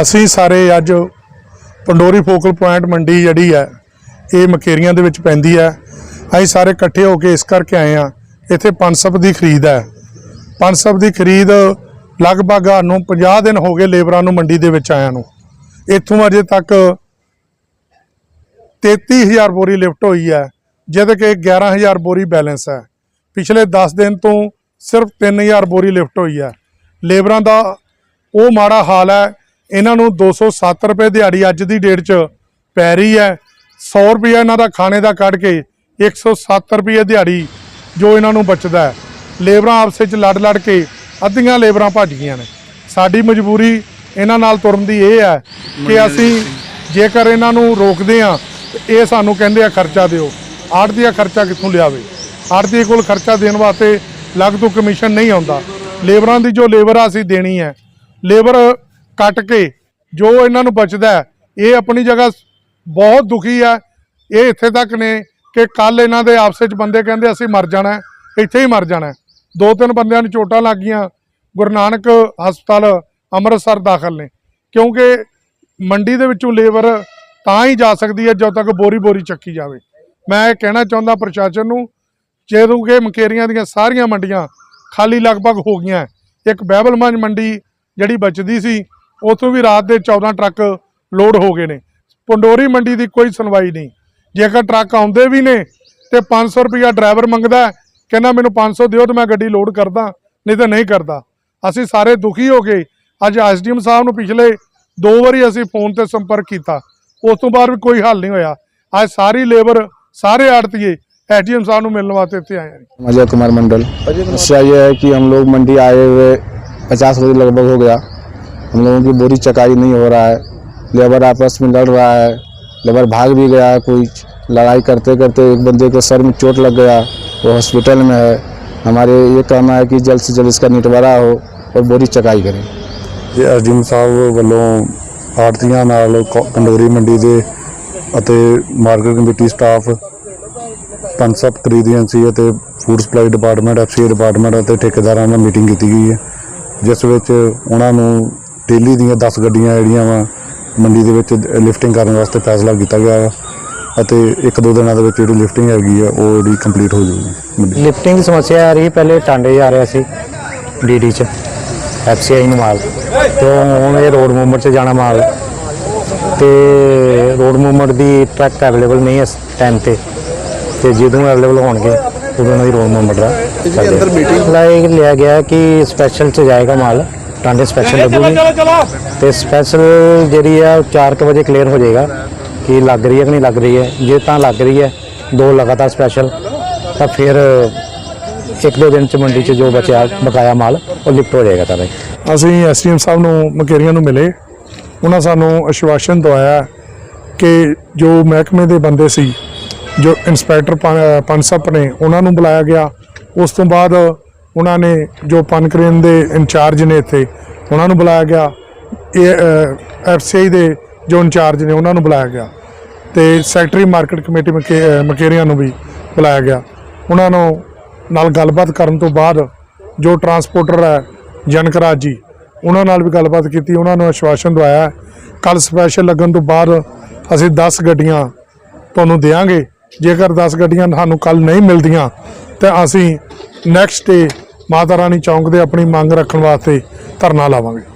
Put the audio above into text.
ਅਸੀਂ ਸਾਰੇ ਅੱਜ ਪੰਡੋਰੀ ਫੋਕਲ ਪੁਆਇੰਟ ਮੰਡੀ ਜਿਹੜੀ ਹੈ, ਇਹ ਮਕੇਰੀਆਂ ਦੇ ਵਿੱਚ ਪੈਂਦੀ ਹੈ। ਅਸੀਂ ਸਾਰੇ ਇਕੱਠੇ ਹੋ ਕੇ ਇਸ ਕਰਕੇ ਆਏ ਆ ਇੱਥੇ ਪਨਸਪ ਦੀ ਖਰੀਦ ਹੈ। ਪਨਸਪ ਦੀ ਖਰੀਦ ਲਗਭਗ ਨੂੰ 50 ਦਿਨ ਹੋ ਗਏ ਲੇਬਰਾਂ ਨੂੰ ਮੰਡੀ ਦੇ ਵਿੱਚ ਆਇਆਂ ਨੂੰ। ਇੱਥੋਂ ਅਜੇ ਤੱਕ 33000 ਬੋਰੀ ਲਿਫਟ ਹੋਈ ਹੈ, ਜਿਹਦੇ ਕਿ 11000 ਬੋਰੀ ਬੈਲੈਂਸ ਹੈ। ਪਿਛਲੇ 10 ਦਿਨ ਤੋਂ ਸਿਰਫ 3000 ਬੋਰੀ ਲਿਫਟ ਹੋਈ ਹੈ। ਲੇਬਰਾਂ ਦਾ ਉਹ ਮਾੜਾ ਹਾਲ ਹੈ ਇਹਨਾਂ ਨੂੰ 207 ਰੁਪਏ ਦਿਹਾੜੀ ਅੱਜ ਦੀ ਡੇਟ 'ਚ ਪੈ ਰਹੀ ਹੈ। 100 ਰੁਪਏ ਇਹਨਾਂ ਦਾ ਖਾਣੇ ਦਾ ਕੱਢ ਕੇ 107 ਰੁਪਏ ਦਿਹਾੜੀ ਜੋ ਇਹਨਾਂ ਨੂੰ ਬਚਦਾ ਹੈ। ਲੇਬਰਾਂ ਆਪਸ ਵਿੱਚ ਲੜ ਲੜ ਕੇ ਅੱਧੀਆਂ ਲੇਬਰਾਂ ਭੱਜ ਗਈਆਂ ਨੇ। ਸਾਡੀ ਮਜਬੂਰੀ ਇਹਨਾਂ ਨਾਲ ਤੁਰਨ ਦੀ ਇਹ ਹੈ ਕਿ ਅਸੀਂ ਜੇਕਰ ਇਹਨਾਂ ਨੂੰ ਰੋਕਦੇ ਆ ਇਹ ਸਾਨੂੰ ਕਹਿੰਦੇ ਆ ਖਰਚਾ ਦਿਓ। ਆੜ੍ਹਤੀ ਦਾ ਖਰਚਾ ਕਿੱਥੋਂ ਲਿਆਵੇ? ਆੜ੍ਹਤੀ ਕੋਲ ਖਰਚਾ ਦੇਣ ਵਾਸਤੇ ਲੱਗ ਤੋਂ ਕਮਿਸ਼ਨ ਨਹੀਂ ਆਉਂਦਾ। ਲੇਬਰਾਂ ਦੀ ਜੋ ਲੇਬਰ ਆ ਅਸੀਂ ਦੇਣੀ ਹੈ। ਲੇਬਰ ਕੱਟ ਕੇ ਜੋ ਇਹਨਾਂ ਨੂੰ ਬਚਦਾ ਇਹ ਆਪਣੀ ਜਗ੍ਹਾ ਬਹੁਤ ਦੁਖੀ ਹੈ। ਇਹ ਇੱਥੇ ਤੱਕ ਨੇ ਕਿ ਕੱਲ ਇਹਨਾਂ ਦੇ ਆਪਸ ਵਿੱਚ ਬੰਦੇ ਕਹਿੰਦੇ ਅਸੀਂ ਮਰ ਜਾਣਾ ਇੱਥੇ ਹੀ ਮਰ ਜਾਣਾ ਦੋ ਤਿੰਨ ਬੰਦਿਆਂ ਨੂੰ ਚੋਟਾਂ ਲੱਗ ਗਈਆਂ ਗੁਰੂ ਨਾਨਕ ਹਸਪਤਾਲ ਅੰਮ੍ਰਿਤਸਰ ਦਾਖਲ ਨੇ। ਕਿਉਂਕਿ ਮੰਡੀ ਦੇ ਵਿੱਚੋਂ ਲੇਬਰ ਤਾਂ ਹੀ ਜਾ ਸਕਦੀ ਹੈ ਜਦੋਂ ਤੱਕ ਬੋਰੀ ਬੋਰੀ ਚੱਕੀ ਜਾਵੇ। ਮੈਂ ਇਹ ਕਹਿਣਾ ਚਾਹੁੰਦਾ ਪ੍ਰਸ਼ਾਸਨ ਨੂੰ, ਜਦੋਂ ਕਿ ਮਕੇਰੀਆਂ ਦੀਆਂ ਸਾਰੀਆਂ ਮੰਡੀਆਂ ਖਾਲੀ ਲਗਭਗ ਹੋ ਗਈਆਂ ਇੱਕ ਬਹਿਬਲਮੰਜ ਮੰਡੀ ਜਿਹੜੀ ਬਚਦੀ ਸੀ ਉਥੋਂ ਵੀ ਰਾਤ ਦੇ 14 ਟਰੱਕ ਲੋਡ ਹੋ ਗਏ ਨੇ ਪੰਡੋਰੀ ਮੰਡੀ ਦੀ ਕੋਈ ਸੁਣਵਾਈ ਨਹੀਂ ਜੇਕਰ ਟਰੱਕ ਆਉਂਦੇ ਵੀ ਨੇ ਤੇ 500 ਰੁਪਇਆ ਡਰਾਈਵਰ ਮੰਗਦਾ ਹੈ, ਕਹਿੰਦਾ ਮੈਨੂੰ 500 ਦਿਓ ਤੇ ਮੈਂ ਗੱਡੀ ਲੋਡ ਕਰਦਾ ਨਹੀਂ ਤਾਂ ਨਹੀਂ ਕਰਦਾ ਅਸੀਂ ਸਾਰੇ ਦੁਖੀ ਹੋ ਗਏ ਅੱਜ ਐਸਡੀਐਮ ਸਾਹਿਬ ਨੂੰ ਪਿਛਲੇ ਦੋ ਵਾਰੀ ਅਸੀਂ ਫੋਨ ਤੇ ਸੰਪਰਕ ਕੀਤਾ ਉਸ ਤੋਂ ਬਾਅਦ ਵੀ ਕੋਈ ਹੱਲ ਨਹੀਂ ਹੋਇਆ ਅੱਜ ਸਾਰੀ ਲੇਬਰ ਸਾਰੇ ਆੜਤੀਏ ਐਸਡੀਐਮ ਸਾਹਿਬ ਨੂੰ ਮਿਲਣ ਵਾਸਤੇ ਇੱਥੇ ਆਏ ਨੇ अजय कुमार मंडल समस्या ये है कि हम लोग मंडी आए हुए पचास रोज लगभग हो गया हम लोगों की बोरी चकाई नहीं हो रहा है लेबर आपस में लड़ रहा है लेबर भाग भी गया है कोई लड़ाई करते करते एक बंदे के सर में चोट लग गया वो हॉस्पिटल में है हमारे ये कहना है कि जल्द से जल्द इसका निटवारा हो और बोरी चकाई करें ਇਹ ਐਸਡੀਐਮ ਸਾਹਿਬ ਵੱਲੋਂ ਆੜਤੀਆਂ ਨਾਲ ਕੌ- ਪੰਡੋਰੀ ਮੰਡੀ ਦੇ ਅਤੇ ਮਾਰਕੀਟ ਕਮੇਟੀ ਸਟਾਫ ਪੰਸਪ ਖਰੀਦ ਏਜੰਸੀ ਅਤੇ food supply department FCA department ਅਤੇ ਠੇਕੇਦਾਰਾਂ ਨਾਲ ਮੀਟਿੰਗ ਕੀਤੀ ਗਈ ਹੈ ਜਿਸ ਵਿੱਚ ਉਹਨਾਂ ਨੂੰ ਡੇਲੀ ਦੀਆਂ 10 ਗੱਡੀਆਂ ਜਿਹੜੀਆਂ ਵਾ ਮੰਡੀ ਦੇ ਵਿੱਚ ਲਿਫਟਿੰਗ ਕਰਨ ਵਾਸਤੇ ਫੈਸਲਾ ਕੀਤਾ ਗਿਆ ਹੈ ਅਤੇ ਇੱਕ ਦੋ ਦਿਨਾਂ ਦੇ ਵਿੱਚ ਜਿਹੜੀ ਲਿਫਟਿੰਗ ਹੈਗੀ ਆ ਉਹ ਜਿਹੜੀ ਕੰਪਲੀਟ ਹੋ ਜਾਊਗੀ ਮੰਡੀ ਲਿਫਟਿੰਗ ਦੀ ਸਮੱਸਿਆ ਆ ਰਹੀ ਪਹਿਲੇ ਟਾਂਡੇ ਜਾ ਰਿਹਾ ਸੀ ਡੀਡੀ ਚ ਐਫਸੀਆਈ ਨੂੰ ਮਾਲ। ਤੇ ਹੁਣ ਇਹ ਰੋਡ ਮੂਵਮੈਂਟ ਚ ਜਾਣਾ ਮਾਲ। ਤੇ ਰੋਡ ਮੂਵਮੈਂਟ ਦੀ ਟਰੱਕ ਅਵੇਲੇਬਲ ਨਹੀਂ ਹੈ ਟਾਈਮ ਤੇ। ਤੇ ਜਦੋਂ ਅਵੇਲੇਬਲ ਹੋਣਗੇ ਉਦੋਂ ਉਹਨਾਂ ਦੀ ਰੋਡ ਮੂਵਮੈਂਟ ਦਾ ਅੰਦਰ ਮੀਟਿੰਗ ਲਾਇਕ ਲਿਆ ਗਿਆ ਕਿ ਸਪੈਸ਼ਲ ਚ ਜਾਏਗਾ ਮਾਲ। ਟਾਂਡੇ ਸਪੈਸ਼ਲ ਲੱਗੂਗੀ। ਤੇ ਸਪੈਸ਼ਲ ਜਿਹੜੀ ਆ 4 ਵਜੇ ਕਲੀਅਰ ਹੋ ਜਾਏਗਾ ਕਿ ਲੱਗ ਰਹੀ ਹੈ ਕਿ ਨਹੀਂ ਲੱਗ ਰਹੀ ਹੈ। ਜੇ ਤਾਂ ਲੱਗ ਰਹੀ ਹੈ ਦੋ ਲਗਾਤਾਰ ਸਪੈਸ਼ਲ ਤਾਂ ਫਿਰ ਇੱਕ ਦੋ ਦਿਨ ਚ ਮੰਡੀ ਚ ਜੋ ਬਚਿਆ ਬਕਾਇਆ ਮਾਲ ਉਹ ਲਿਫਟ ਹੋ ਜਾਏਗਾ ਤਾਂ ਬਈ ਅਸੀਂ ਐਸਡੀਐਮ ਸਾਹਿਬ ਨੂੰ ਮਕੇਰੀਆਂ ਨੂੰ ਮਿਲੇ। ਉਹਨਾਂ ਸਾਨੂੰ ਆਸ਼ਵਾਸਨ ਦਵਾਇਆ ਕਿ ਜੋ ਮਹਿਕਮੇ ਦੇ ਬੰਦੇ ਸੀ ਜੋ ਇੰਸਪੈਕਟਰ ਪਨ- ਪਨਸਪ ਨੇ ਉਹਨਾਂ ਨੂੰ ਬੁਲਾਇਆ ਗਿਆ। ਉਸ ਤੋਂ ਬਾਅਦ ਉਹਨਾਂ ਨੇ ਜੋ ਪਨਕਰੇਨ ਦੇ ਇੰਚਾਰਜ ਨੇ ਇੱਥੇ, ਉਹਨਾਂ ਨੂੰ ਬੁਲਾਇਆ ਗਿਆ। ਇਹ ਐਫਸੀਆਈ ਦੇ ਜੋ ਇੰਚਾਰਜ ਨੇ, ਉਹਨਾਂ ਨੂੰ ਬੁਲਾਇਆ ਗਿਆ। ਤੇ ਸੈਕਟਰੀ ਮਾਰਕੀਟ ਕਮੇਟੀ ਮਕੇ- ਮਕੇਰੀਆਂ ਨੂੰ ਵੀ ਬੁਲਾਇਆ ਗਿਆ। ਉਹਨਾਂ ਨੂੰ ਨਾਲ ਗੱਲਬਾਤ ਕਰਨ ਤੋਂ ਬਾਅਦ ਜੋ ਟਰਾਂਸਪੋਰਟਰ ਹੈ ਜਨਕਰਾਜ ਜੀ, ਉਹਨਾਂ ਨਾਲ ਵੀ ਗੱਲਬਾਤ ਕੀਤੀ, ਉਹਨਾਂ ਨੂੰ ਆਸ਼ਵਾਸਨ ਦਵਾਇਆ। ਕੱਲ ਸਪੈਸ਼ਲ ਲੱਗਣ ਤੋਂ ਬਾਅਦ ਅਸੀਂ 10 ਗੱਡੀਆਂ ਤੁਹਾਨੂੰ ਦੇਵਾਂਗੇ ਜੇਕਰ 10 ਗੱਡੀਆਂ ਸਾਨੂੰ ਕੱਲ ਨਹੀਂ ਮਿਲਦੀਆਂ, ਤਾਂ ਅਸੀਂ ਨੈਕਸਟ ਡੇ ਮਾਤਾ ਰਾਣੀ ਚੌਂਕ ਦੇ ਆਪਣੀ ਮੰਗ ਰੱਖਣ ਵਾਸਤੇ ਧਰਨਾ ਲਾਵਾਂਗੇ।